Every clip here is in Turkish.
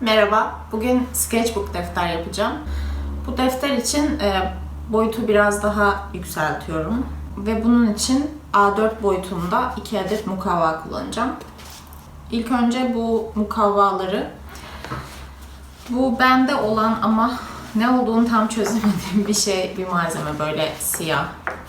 Merhaba, bugün sketchbook defter yapacağım. Bu defter için e, boyutu biraz daha yükseltiyorum. Ve bunun için A4 boyutunda 2 adet mukavva kullanacağım. İlk önce bu mukavvaları, bu bende olan ama ne olduğunu tam çözemediğim bir şey, bir malzeme böyle siyah,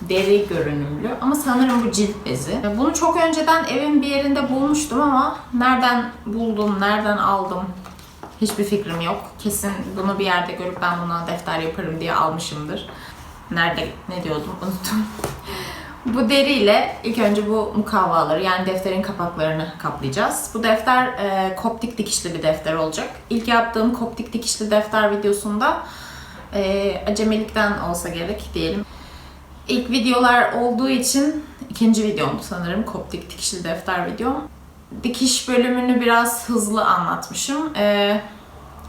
deri görünümlü ama sanırım bu cilt bezi. Bunu çok önceden evin bir yerinde bulmuştum ama nereden buldum, nereden aldım Hiçbir fikrim yok. Kesin bunu bir yerde görüp ben bundan defter yaparım diye almışımdır. Nerede, ne diyordum unuttum. bu deriyle ilk önce bu mukavvaları yani defterin kapaklarını kaplayacağız. Bu defter e, koptik dikişli bir defter olacak. İlk yaptığım koptik dikişli defter videosunda e, acemilikten olsa gerek diyelim. İlk videolar olduğu için ikinci videomdu sanırım koptik dikişli defter videom dikiş bölümünü biraz hızlı anlatmışım. Ee,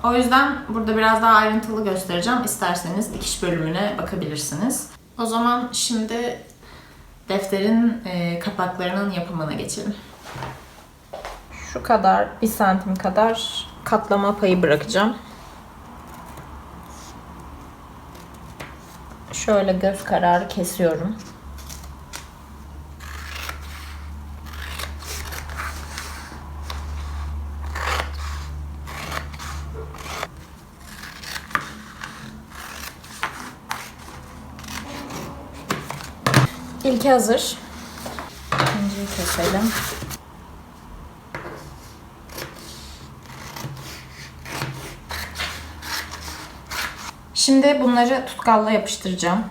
o yüzden burada biraz daha ayrıntılı göstereceğim. İsterseniz dikiş bölümüne bakabilirsiniz. O zaman şimdi defterin e, kapaklarının yapımına geçelim. Şu kadar, bir santim kadar katlama payı bırakacağım. Şöyle göz kararı kesiyorum. Hazır. İkinciyi keselim. Şimdi bunları tutkalla yapıştıracağım.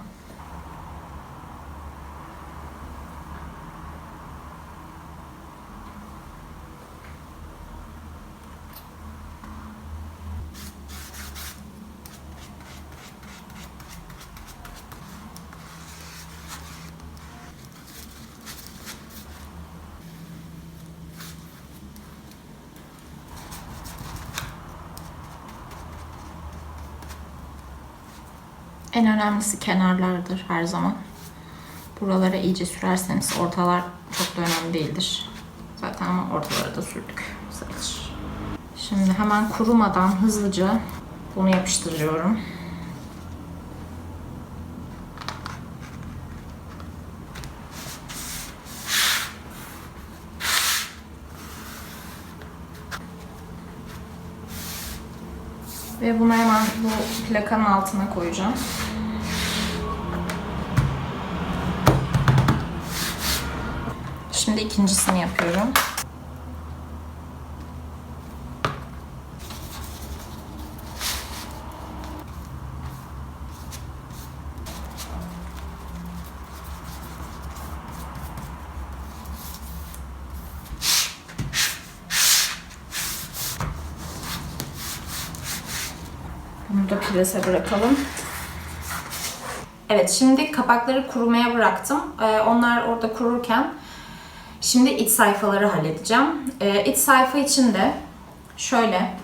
En önemlisi kenarlardır her zaman. Buralara iyice sürerseniz ortalar çok da önemli değildir. Zaten ama ortalara da sürdük. Sayılır. Şimdi hemen kurumadan hızlıca bunu yapıştırıyorum. Ve bunu hemen bu plakanın altına koyacağım. Şimdi ikincisini yapıyorum. Bunu da prese bırakalım. Evet şimdi kapakları kurumaya bıraktım. Ee, onlar orada kururken şimdi iç sayfaları halledeceğim. Ee, iç sayfa için de şöyle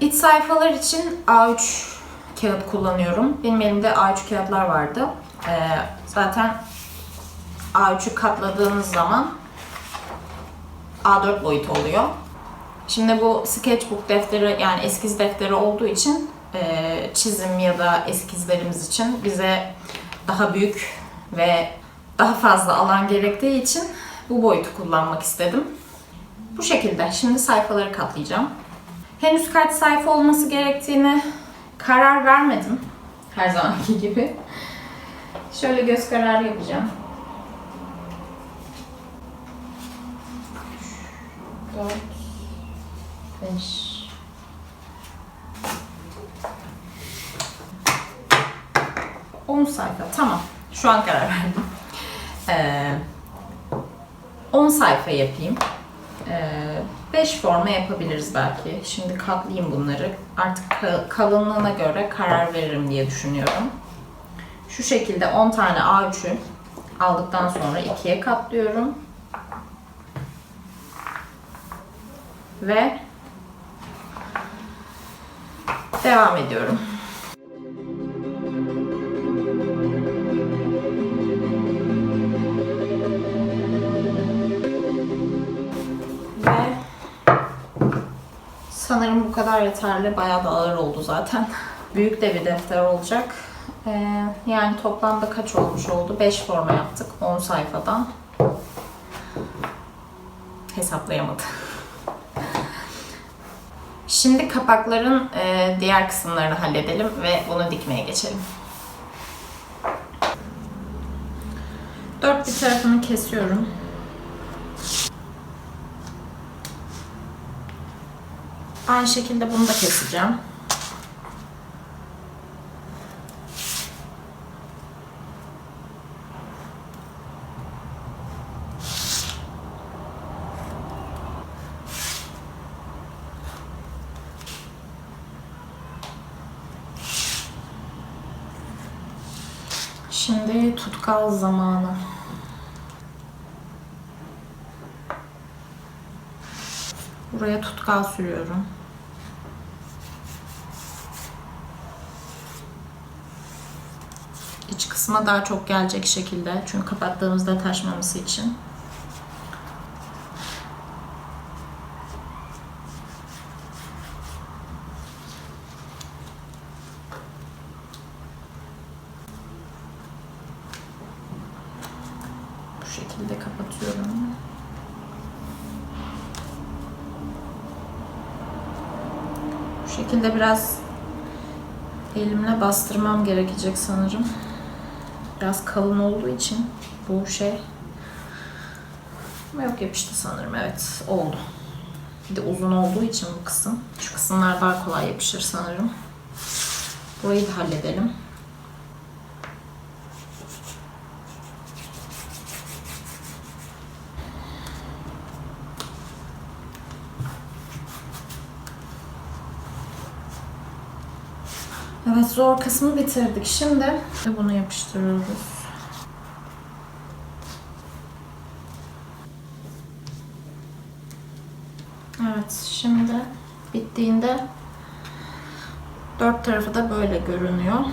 iç sayfalar için A3 kağıt kullanıyorum. Benim elimde A3 kağıtlar vardı. Ee, zaten A3'ü katladığınız zaman A4 boyutu oluyor. Şimdi bu sketchbook defteri yani eskiz defteri olduğu için e, çizim ya da eskizlerimiz için bize daha büyük ve daha fazla alan gerektiği için bu boyutu kullanmak istedim. Bu şekilde. Şimdi sayfaları katlayacağım. Henüz kaç sayfa olması gerektiğini karar vermedim. Her zamanki gibi. Şöyle göz kararı yapacağım. 4 5 10 sayfa. Tamam. Şu an karar verdim. Ee, 10 sayfa yapayım. Ee, 5 forma yapabiliriz belki. Şimdi katlayayım bunları. Artık ka- kalınlığına göre karar veririm diye düşünüyorum. Şu şekilde 10 tane A3'ü aldıktan sonra ikiye katlıyorum. Ve devam ediyorum. Sanırım bu kadar yeterli. Bayağı da ağır oldu zaten. Büyük de bir defter olacak. Ee, yani toplamda kaç olmuş oldu? 5 forma yaptık 10 sayfadan. Hesaplayamadım. Şimdi kapakların e, diğer kısımlarını halledelim ve bunu dikmeye geçelim. Dört bir tarafını kesiyorum. Aynı şekilde bunu da keseceğim. Şimdi tutkal zamanı. Buraya tutkal sürüyorum. İç kısma daha çok gelecek şekilde. Çünkü kapattığımızda taşmaması için. Bu şekilde kapatıyorum. Bu şekilde biraz elimle bastırmam gerekecek sanırım. Biraz kalın olduğu için bu şey. Ama yok yapıştı sanırım. Evet oldu. Bir de uzun olduğu için bu kısım. Şu kısımlar daha kolay yapışır sanırım. Burayı da halledelim. Evet zor kısmı bitirdik. Şimdi bunu yapıştırıyoruz. Evet şimdi bittiğinde dört tarafı da böyle görünüyor.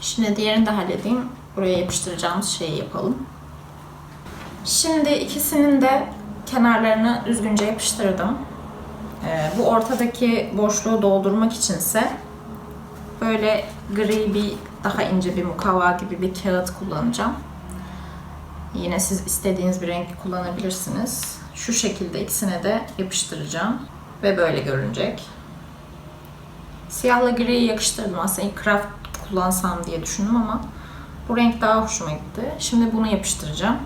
Şimdi diğerini de halledeyim. Buraya yapıştıracağımız şeyi yapalım. Şimdi ikisinin de kenarlarını düzgünce yapıştırdım. Ee, bu ortadaki boşluğu doldurmak içinse böyle gri bir daha ince bir mukavva gibi bir kağıt kullanacağım. Yine siz istediğiniz bir renk kullanabilirsiniz. Şu şekilde ikisine de yapıştıracağım ve böyle görünecek. Siyahla griyi yakıştırdım aslında ilk craft kullansam diye düşündüm ama bu renk daha hoşuma gitti. Şimdi bunu yapıştıracağım.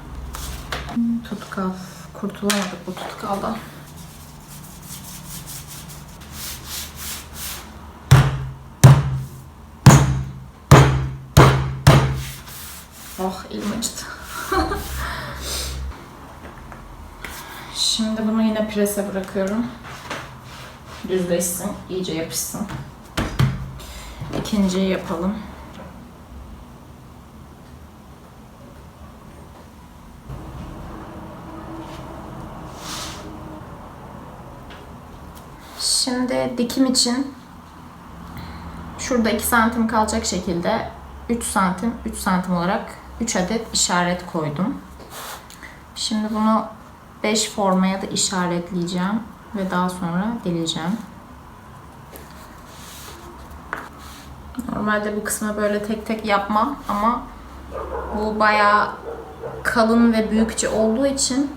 Tutkal. Kurtulamadık bu tutkaldan. Oh elim acıdı. Şimdi bunu yine prese bırakıyorum. Düzleşsin, iyice yapışsın. İkinciyi yapalım. Şimdi dikim için şurada 2 santim kalacak şekilde 3 santim 3 santim olarak 3 adet işaret koydum. Şimdi bunu 5 formaya da işaretleyeceğim ve daha sonra deleceğim. Normalde bu kısmı böyle tek tek yapmam ama bu bayağı kalın ve büyükçe olduğu için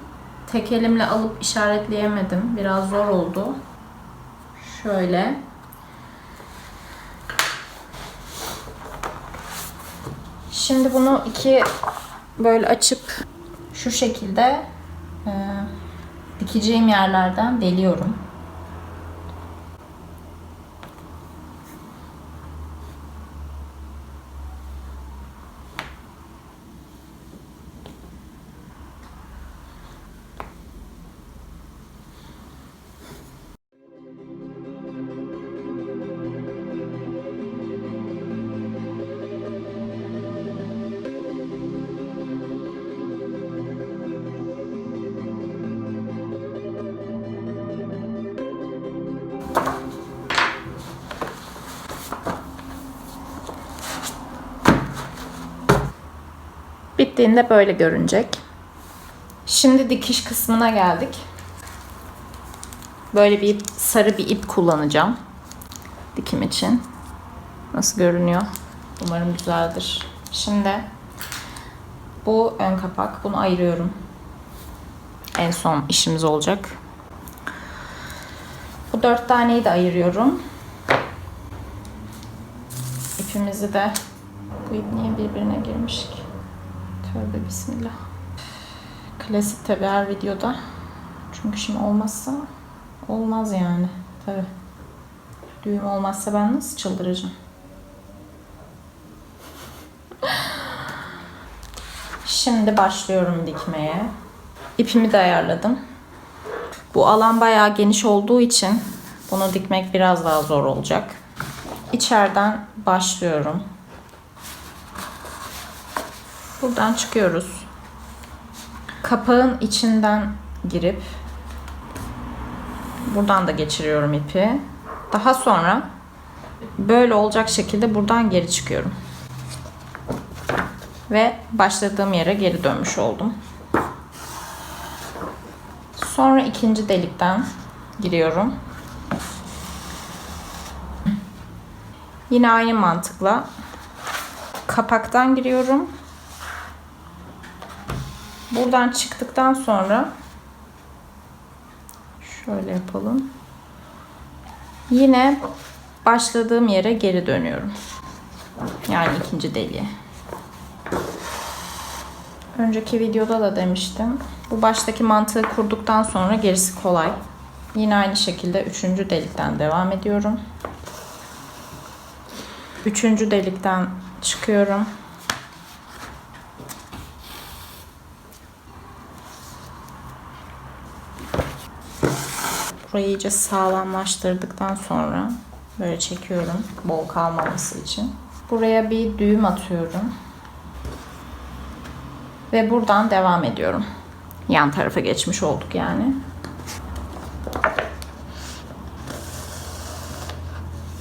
tek elimle alıp işaretleyemedim. Biraz zor oldu. Şöyle. Şimdi bunu iki böyle açıp şu şekilde e, dikeceğim yerlerden deliyorum. Bittiğinde böyle görünecek. Şimdi dikiş kısmına geldik. Böyle bir sarı bir ip kullanacağım. Dikim için. Nasıl görünüyor? Umarım güzeldir. Şimdi bu ön kapak. Bunu ayırıyorum. En son işimiz olacak. Bu dört taneyi de ayırıyorum. İpimizi de bu ip niye birbirine girmiş ki? Tövbe bismillah. Klasik tabi her videoda. Çünkü şimdi olmazsa olmaz yani. Tabi. Düğüm olmazsa ben nasıl çıldıracağım? Şimdi başlıyorum dikmeye. İpimi de ayarladım. Bu alan bayağı geniş olduğu için bunu dikmek biraz daha zor olacak. İçeriden başlıyorum. Buradan çıkıyoruz. Kapağın içinden girip buradan da geçiriyorum ipi. Daha sonra böyle olacak şekilde buradan geri çıkıyorum. Ve başladığım yere geri dönmüş oldum. Sonra ikinci delikten giriyorum. Yine aynı mantıkla kapaktan giriyorum. Buradan çıktıktan sonra şöyle yapalım. Yine başladığım yere geri dönüyorum. Yani ikinci deliğe. Önceki videoda da demiştim. Bu baştaki mantığı kurduktan sonra gerisi kolay. Yine aynı şekilde üçüncü delikten devam ediyorum. Üçüncü delikten çıkıyorum. Burayı iyice sağlamlaştırdıktan sonra böyle çekiyorum bol kalmaması için. Buraya bir düğüm atıyorum. Ve buradan devam ediyorum. Yan tarafa geçmiş olduk yani.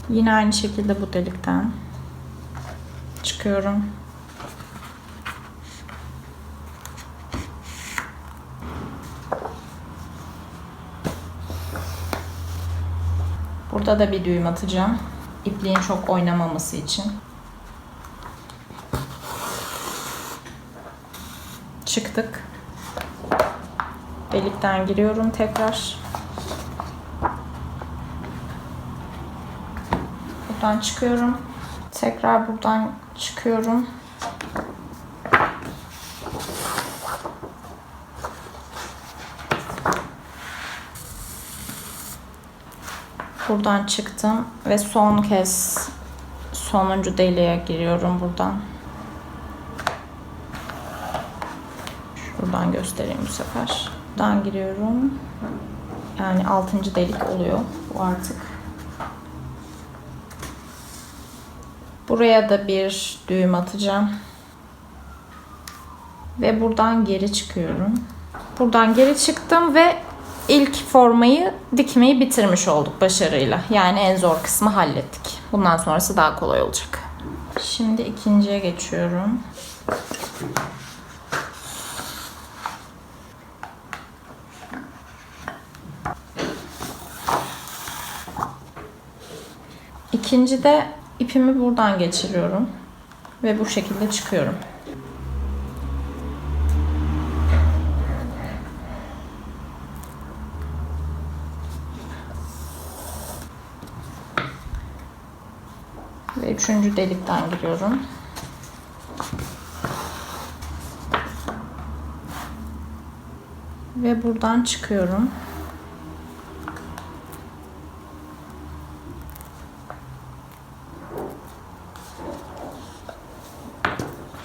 Yine aynı şekilde bu delikten çıkıyorum. Burada da bir düğüm atacağım. İpliğin çok oynamaması için. Çıktık. Delikten giriyorum tekrar. Buradan çıkıyorum. Tekrar buradan çıkıyorum. Buradan çıktım ve son kez sonuncu deliğe giriyorum buradan. Şuradan göstereyim bu sefer. Buradan giriyorum. Yani altıncı delik oluyor bu artık. Buraya da bir düğüm atacağım. Ve buradan geri çıkıyorum. Buradan geri çıktım ve ilk formayı dikmeyi bitirmiş olduk başarıyla. Yani en zor kısmı hallettik. Bundan sonrası daha kolay olacak. Şimdi ikinciye geçiyorum. İkinci de ipimi buradan geçiriyorum. Ve bu şekilde çıkıyorum. Ve üçüncü delikten giriyorum. Ve buradan çıkıyorum.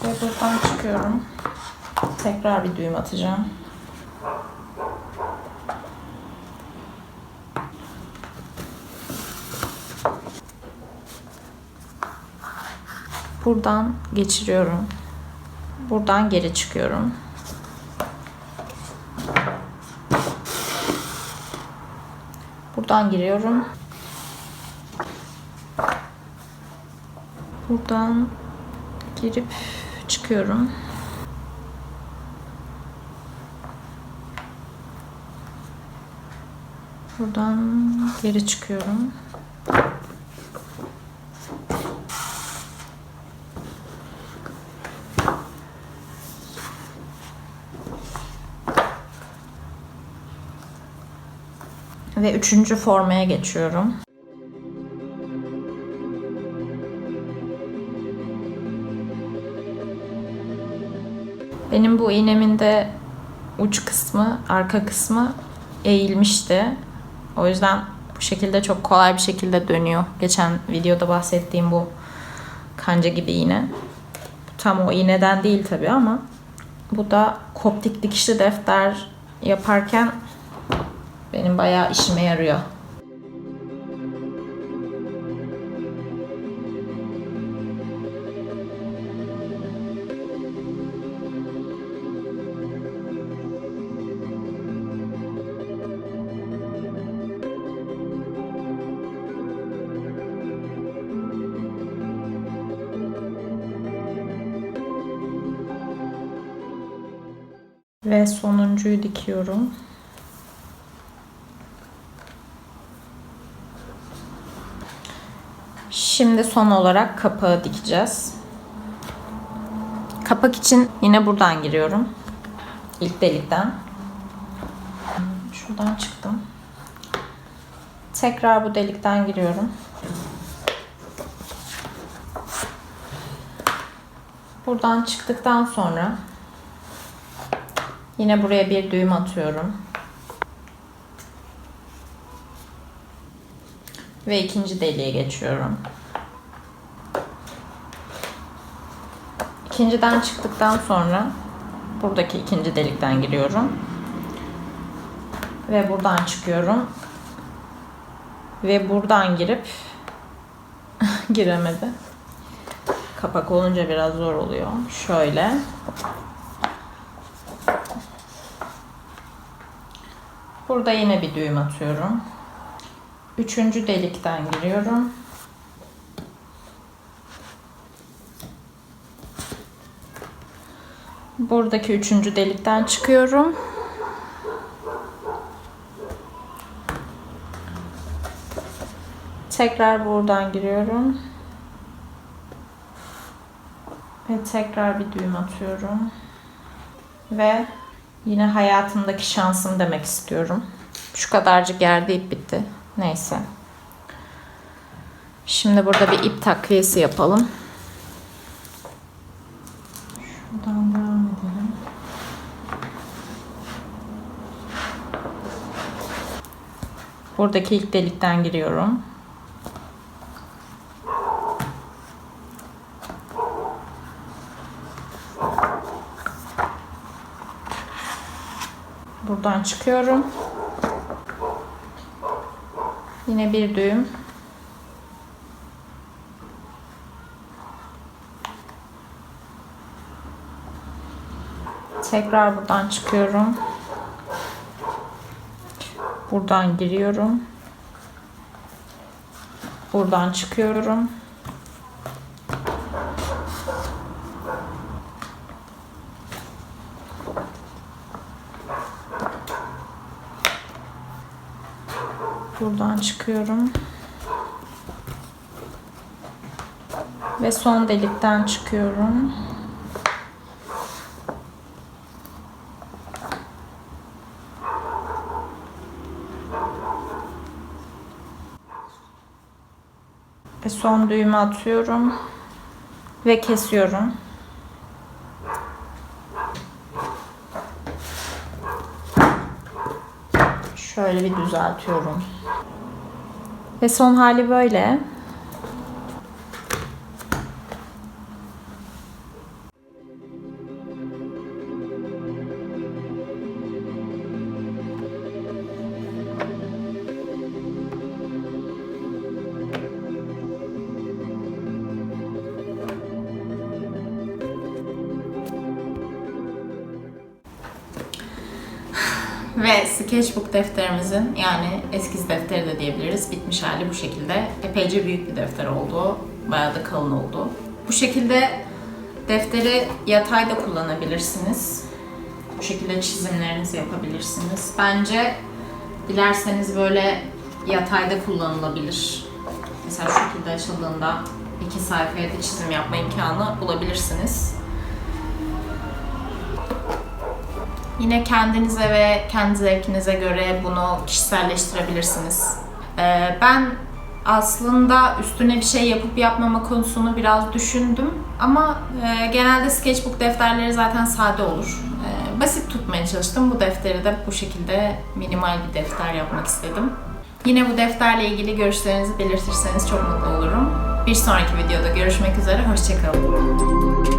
Ve buradan çıkıyorum. Tekrar bir düğüm atacağım. Buradan geçiriyorum. Buradan geri çıkıyorum. Buradan giriyorum. Buradan girip çıkıyorum. Buradan geri çıkıyorum. Ve üçüncü formaya geçiyorum. Benim bu iğnemin de uç kısmı, arka kısmı eğilmişti. O yüzden bu şekilde çok kolay bir şekilde dönüyor. Geçen videoda bahsettiğim bu kanca gibi iğne. Tam o iğneden değil tabii ama bu da koptik dikişli defter yaparken benim bayağı işime yarıyor. Ve sonuncuyu dikiyorum. Şimdi son olarak kapağı dikeceğiz. Kapak için yine buradan giriyorum. İlk delikten. Şuradan çıktım. Tekrar bu delikten giriyorum. Buradan çıktıktan sonra yine buraya bir düğüm atıyorum. Ve ikinci deliğe geçiyorum. İkinciden çıktıktan sonra buradaki ikinci delikten giriyorum. Ve buradan çıkıyorum. Ve buradan girip giremedi. Kapak olunca biraz zor oluyor. Şöyle. Burada yine bir düğüm atıyorum. Üçüncü delikten giriyorum. Buradaki üçüncü delikten çıkıyorum. Tekrar buradan giriyorum. Ve tekrar bir düğüm atıyorum. Ve yine hayatımdaki şansım demek istiyorum. Şu kadarcık yerde ip bitti. Neyse. Şimdi burada bir ip takviyesi yapalım. Şuradan devam Buradaki ilk delikten giriyorum. Buradan çıkıyorum. Yine bir düğüm. Tekrar buradan çıkıyorum. Buradan giriyorum. Buradan çıkıyorum. Buradan çıkıyorum. Ve son delikten çıkıyorum. Ve son düğümü atıyorum. Ve kesiyorum. Şöyle bir düzeltiyorum. Ve son hali böyle. Ve sketchbook defterimizin yani eskiz defteri de diyebiliriz. Bitmiş hali bu şekilde. Epeyce büyük bir defter oldu. Bayağı da kalın oldu. Bu şekilde defteri yatay da kullanabilirsiniz. Bu şekilde çizimlerinizi yapabilirsiniz. Bence Dilerseniz böyle yatayda kullanılabilir. Mesela şu şekilde açıldığında iki sayfaya da çizim yapma imkanı bulabilirsiniz. Yine kendinize ve kendi zevkinize göre bunu kişiselleştirebilirsiniz. Ee, ben aslında üstüne bir şey yapıp yapmama konusunu biraz düşündüm. Ama e, genelde sketchbook defterleri zaten sade olur. E, basit tutmaya çalıştım. Bu defteri de bu şekilde minimal bir defter yapmak istedim. Yine bu defterle ilgili görüşlerinizi belirtirseniz çok mutlu olurum. Bir sonraki videoda görüşmek üzere, hoşçakalın.